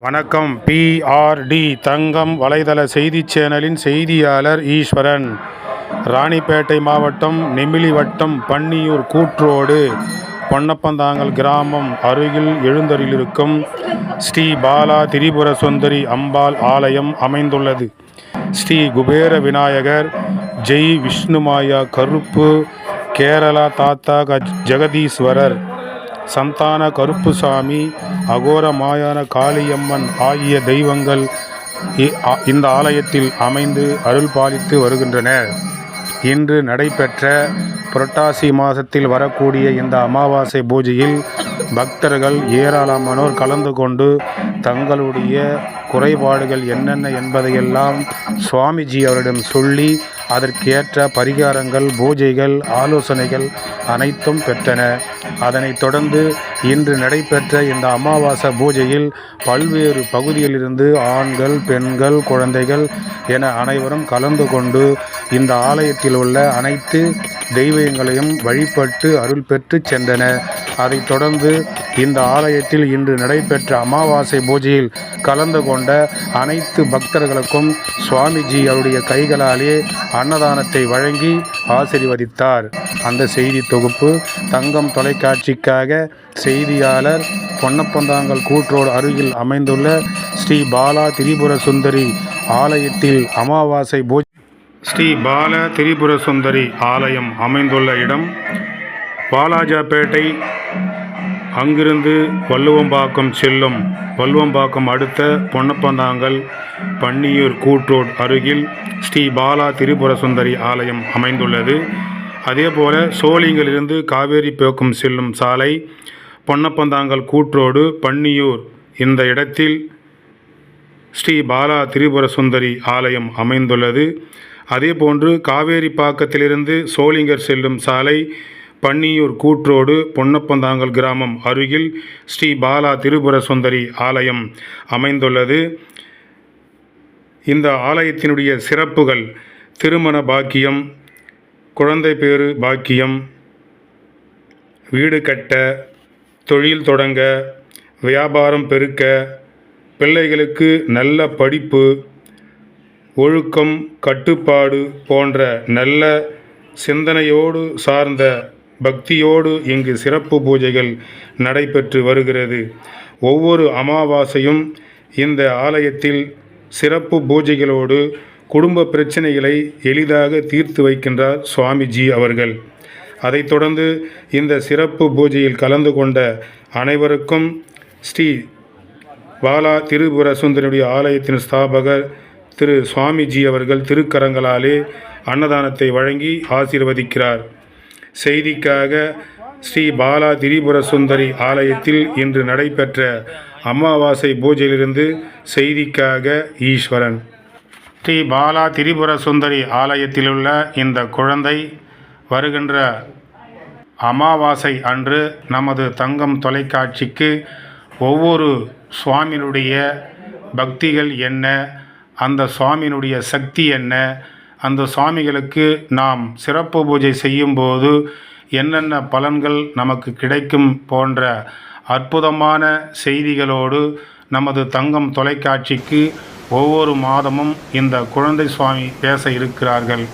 வணக்கம். பிஆர்டி தங்கம் வலைதள செய்திச் சேனலின் செய்தியாளர் ஈஸ்வரன். ராணிப்பேட்டை மாவட்டம் நெமிலி வட்டம் பன்னியூர் கூற்றோடு பொன்னப்பந்தாங்கல் கிராமம் அருகில் எழுந்தரில் இருக்கும் ஸ்ரீ பாலா திரிபுர சுந்தரி அம்பாள் ஆலயம் அமைந்துள்ளது. ஸ்ரீ குபேர விநாயகர் ஜெய் விஷ்ணுமாயா கருப்பு கேரளா தாத்தா கஜ்- ஜெகதீஸ்வரர். சந்தான கருப்புசாமி அகோர மாயான காளியம்மன் ஆகிய தெய்வங்கள் இ- இந்த ஆலயத்தில் அமைந்து அருள் பாலித்து வருகின்றன. இன்று நடைபெற்ற புரட்டாசி மாதத்தில் வரக்கூடிய இந்த அமாவாசை பூஜையில் பக்தர்கள் ஏராளமானோர் கலந்து கொண்டு தங்களுடைய குறைபாடுகள் என்னென்ன என்பதையெல்லாம் சுவாமிஜி அவரிடம் சொல்லி அதற்கேற்ற பரிகாரங்கள் பூஜைகள் ஆலோசனைகள் அனைத்தும் பெற்றன. அதனைத் தொடர்ந்து இன்று நடைபெற்ற இந்த அமாவாசை பூஜையில் பல்வேறு பகுதியிலிருந்து ஆண்கள் பெண்கள் குழந்தைகள் என அனைவரும் கலந்து கொண்டு இந்த ஆலயத்தில் உள்ள அனைத்து தெய்வங்களையும் வழிபட்டு அருள் பெற்று சென்றனர் அதைத் தொடர்ந்து இந்த ஆலயத்தில் இன்று நடைபெற்ற அமாவாசை பூஜையில் கலந்து கொண்ட அனைத்து பக்தர்களுக்கும் சுவாமிஜி அவருடைய கைகளாலே அன்னதானத்தை வழங்கி ஆசிர்வதித்தார். அந்த செய்தி தொகுப்பு தங்கம் தொலைக்காட்சிக்காக செய்தியாளர் பொன்னப்பந்தாங்கல் கூற்றோடு அருகில் அமைந்துள்ள ஸ்ரீ பாலா திரிபுர சுந்தரி ஆலயத்தில் அமாவாசை பூஜை ஸ்ரீ பால திரிபுர சுந்தரி ஆலயம் அமைந்துள்ள இடம் பாலாஜாப்பேட்டை. அங்கிருந்து வள்ளுவம்பாக்கம் செல்லும். வள்ளுவம்பாக்கம் அடுத்த பொன்னப்பந்தாங்கல் பன்னியூர் கூட்ரோட் அருகில் ஸ்ரீ பாலா திரிபுர சுந்தரி ஆலயம் அமைந்துள்ளது. அதேபோல சோளிங்கிலிருந்து காவேரி போக்கும் செல்லும் சாலை பொன்னப்பந்தாங்கல் கூற்றோடு பன்னியூர். இந்த இடத்தில் ஸ்ரீ பாலா திரிபுர சுந்தரி ஆலயம் அமைந்துள்ளது. அதேபோன்று காவேரி பாக்கத்திலிருந்து சோளிங்கர் செல்லும் சாலை பன்னியூர் கூற்றோடு பொன்னப்பந்தாங்கல் கிராமம் அருகில் ஸ்ரீ பாலா திரிபுர சுந்தரி ஆலயம் அமைந்துள்ளது. இந்த ஆலயத்தினுடைய சிறப்புகள் திருமண பாக்கியம் குழந்தை பேறு பாக்கியம் வீடு கட்ட தொழில் தொடங்க வியாபாரம் பெருக்க பிள்ளைகளுக்கு நல்ல படிப்பு ஒழுக்கம் கட்டுப்பாடு போன்ற நல்ல சிந்தனையோடு சார்ந்த பக்தியோடு இங்கு சிறப்பு பூஜைகள் நடைபெற்று வருகிறது. ஒவ்வொரு அமாவாசையும் இந்த ஆலயத்தில் சிறப்பு பூஜைகளோடு குடும்ப பிரச்சனைகளை எளிதாக தீர்த்து வைக்கின்றார் சுவாமிஜி அவர்கள். அதைத் தொடர்ந்து இந்த சிறப்பு பூஜையில் கலந்து கொண்ட அனைவருக்கும் ஸ்ரீ பாலா திரிபுரசுந்தரினுடைய ஆலயத்தின் ஸ்தாபகர் திரு சுவாமிஜி அவர்கள் திருக்கரங்களாலே அன்னதானத்தை வழங்கி ஆசீர்வதிக்கிறார். செய்திக்காக ஸ்ரீ பாலா திரிபுர சுந்தரி ஆலயத்தில் இன்று நடைபெற்ற அமாவாசை பூஜையிலிருந்து செய்திக்காக ஈஸ்வரன். ஸ்ரீ பாலா திரிபுர சுந்தரி ஆலயத்திலுள்ள இந்த குழந்தை வருகின்ற அமாவாசை அன்று நமது தங்கம் தொலைக்காட்சிக்கு ஒவ்வொரு சுவாமியினுடைய பக்திகள் என்ன அந்த சுவாமியினுடைய சக்தி என்ன? அந்த சுவாமிகளுக்கு நாம் சிறப்பு பூஜை செய்யும்போது என்னென்ன பலன்கள் நமக்கு கிடைக்கும் போன்ற அற்புதமான செய்திகளோடு நமது தங்கம் தொலைக்காட்சிக்கு ஒவ்வொரு மாதமும் இந்த குழந்தை சுவாமி பேச இருக்கிறார்கள்.